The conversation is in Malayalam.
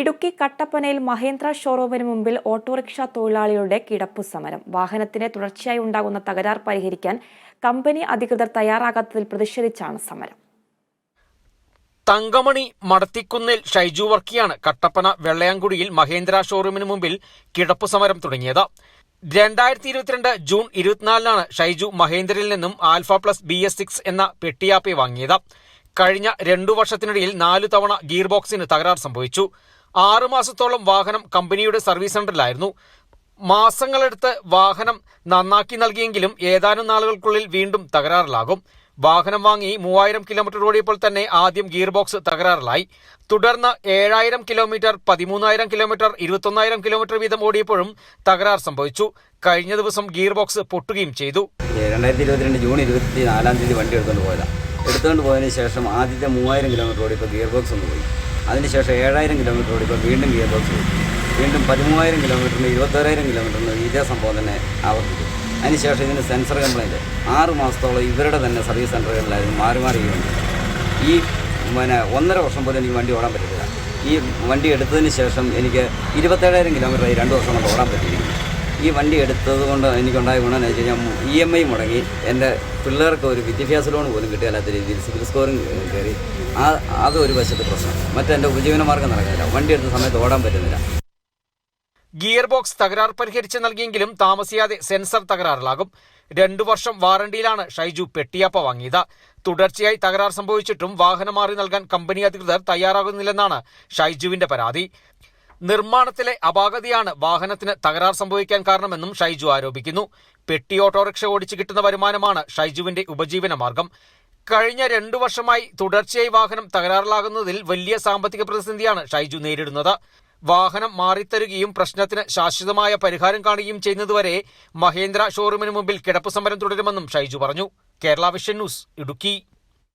ഇടുക്കി കട്ടപ്പനയിൽ മഹേന്ദ്ര ഷോറൂമിന് മുമ്പിൽ ഓട്ടോറിക്ഷ തൊഴിലാളികളുടെ കിടപ്പു സമരം. വാഹനത്തിന് തുടർച്ചയായി ഉണ്ടാകുന്ന തകരാർ പരിഹരിക്കാൻ കമ്പനി അധികൃതർ തയ്യാറാകാത്തതിൽ പ്രതിഷേധിച്ചാണ് സമരം. തങ്കമണി മടത്തിക്കുന്നിൽ ഷൈജു വർക്കിയാണ് കട്ടപ്പന വെള്ളയാങ്കുടിയിൽ മഹേന്ദ്ര ഷോറൂമിന് മുമ്പിൽ കിടപ്പു സമരം തുടങ്ങിയത്. രണ്ടായിരത്തി ഇരുപത്തിരണ്ട് ജൂൺ ഇരുപത്തിനാലിനാണ് ഷൈജു മഹേന്ദ്രയിൽ നിന്നും alpha plus B S six എന്ന പെട്ടിയാപ്പി വാങ്ങിയത്. കഴിഞ്ഞ രണ്ടു വർഷത്തിനിടയിൽ നാലു തവണ ഗിയർ ബോക്സിന് തകരാർ സംഭവിച്ചു. ആറു മാസത്തോളം വാഹനം കമ്പനിയുടെ സർവീസ് സെന്ററിലായിരുന്നു. മാസങ്ങളെടുത്ത് വാഹനം നന്നാക്കി നൽകിയെങ്കിലും ഏതാനും നാളുകൾക്കുള്ളിൽ വീണ്ടും തകരാറിലാകും. വാഹനം വാങ്ങി മൂവായിരം കിലോമീറ്റർ ഓടിയപ്പോൾ തന്നെ ആദ്യം ഗിയർ ബോക്സ് തകരാറിലായി. തുടർന്ന് ഏഴായിരം കിലോമീറ്റർ പതിമൂന്നായിരം കിലോമീറ്റർ ഇരുപത്തൊന്നായിരം കിലോമീറ്റർ വീതം ഓടിയപ്പോഴും തകരാർ സംഭവിച്ചു. കഴിഞ്ഞ ദിവസം ഗിയർ ബോക്സ് പൊട്ടുകയും ചെയ്തു. രണ്ടായിരത്തി ഇരുപത്തിരണ്ട് ജൂൺ ഇരുപത്തി നാലാം തീയതി വണ്ടി എടുത്തുകൊണ്ട് പോയതാണ് എടുത്തുകൊണ്ട് പോയതിനു ശേഷം ആദ്യത്തെ മൂവായിരം കിലോമീറ്റർ ഓടിയപ്പോൾ ഗിയർ ബോക്സ് ഒന്ന് പോയി. അതിനുശേഷം ഏഴായിരം കിലോമീറ്റർ ഓടിക്കുക വീണ്ടും ഗിയർ ബോക്സ് വീണ്ടും പതിമൂവായിരം കിലോമീറ്ററിന് ഇരുപത്തോരായിരം കിലോമീറ്ററിന് ഇതേ സംഭവം തന്നെ ആവർത്തിച്ചു. അതിനുശേഷം ഇതിന് സെൻസർ കംപ്ലൈന്റ് ആറ് മാസത്തോളം ഇവരുടെ തന്നെ സർവീസ് സെന്ററുകളിലായിരുന്നു മാറി മാറി വണ്ടി ഈ പിന്നെ ഒന്നര വർഷം പോലും എനിക്ക് വണ്ടി ഓടാൻ പറ്റില്ല ഈ വണ്ടി എടുത്തതിന് ശേഷം എനിക്ക് ഇരുപത്തേഴായിരം കിലോമീറ്റർ രണ്ട് വർഷം കൊണ്ട് ഓടാൻ പറ്റിയിരിക്കുന്നു ഈ വണ്ടി എടുത്തത് കൊണ്ട് എനിക്കുണ്ടായ ഗുണം എന്ന് വെച്ച് കഴിഞ്ഞാൽ ഇ എം ഐ മുടങ്ങി. എന്റെ പിള്ളേർക്ക് ഒരു വിദ്യാഭ്യാസ ലോൺ പോലും കിട്ടിയാലാത്ത രീതിയിൽ സിവിൽ സ്കോറും കയറി ആ അതൊരു വശത്ത് പ്രശ്നം. മറ്റെന്റെ ഉപജീവന മാർഗം നടക്കുന്നില്ല. വണ്ടി എടുത്ത സമയത്ത് ഓടാൻ പറ്റുന്നില്ല. ഗിയർ ബോക്സ് തകരാർ പരിഹരിച്ച് നൽകിയെങ്കിലും താമസിയാതെ സെൻസർ തകരാറിലാകും. രണ്ടു വർഷം വാറണ്ടിയിലാണ് ഷൈജു പെട്ടിയാപ്പ വാങ്ങിയത്. തുടർച്ചയായി തകരാർ സംഭവിച്ചിട്ടും വാഹനം മാറി നൽകാൻ കമ്പനി അധികൃതർ തയ്യാറാകുന്നില്ലെന്നാണ് ഷൈജുവിന്റെ പരാതി. നിർമ്മാണത്തിലെ അപാകതയാണ് വാഹനത്തിന് തകരാർ സംഭവിക്കാൻ കാരണമെന്നും ഷൈജു ആരോപിക്കുന്നു. പെട്ടി ഓട്ടോറിക്ഷ ഓടിച്ചു കിട്ടുന്ന വരുമാനമാണ് ഷൈജുവിന്റെ ഉപജീവന മാർഗം. കഴിഞ്ഞ രണ്ടു വർഷമായി തുടർച്ചയായി വാഹനം തകരാറിലാകുന്നതിൽ വലിയ സാമ്പത്തിക പ്രതിസന്ധിയാണ് ഷൈജു നേരിടുന്നത്. വാഹനം മാറിത്തരുകയും പ്രശ്നത്തിന് ശാശ്വതമായ പരിഹാരം കാണുകയും ചെയ്യുന്നതുവരെ മഹേന്ദ്ര ഷോറൂമിന് മുമ്പിൽ കിടപ്പ് സമരം തുടരുമെന്നും ഷൈജു പറഞ്ഞു. Kerala vision news Idukki.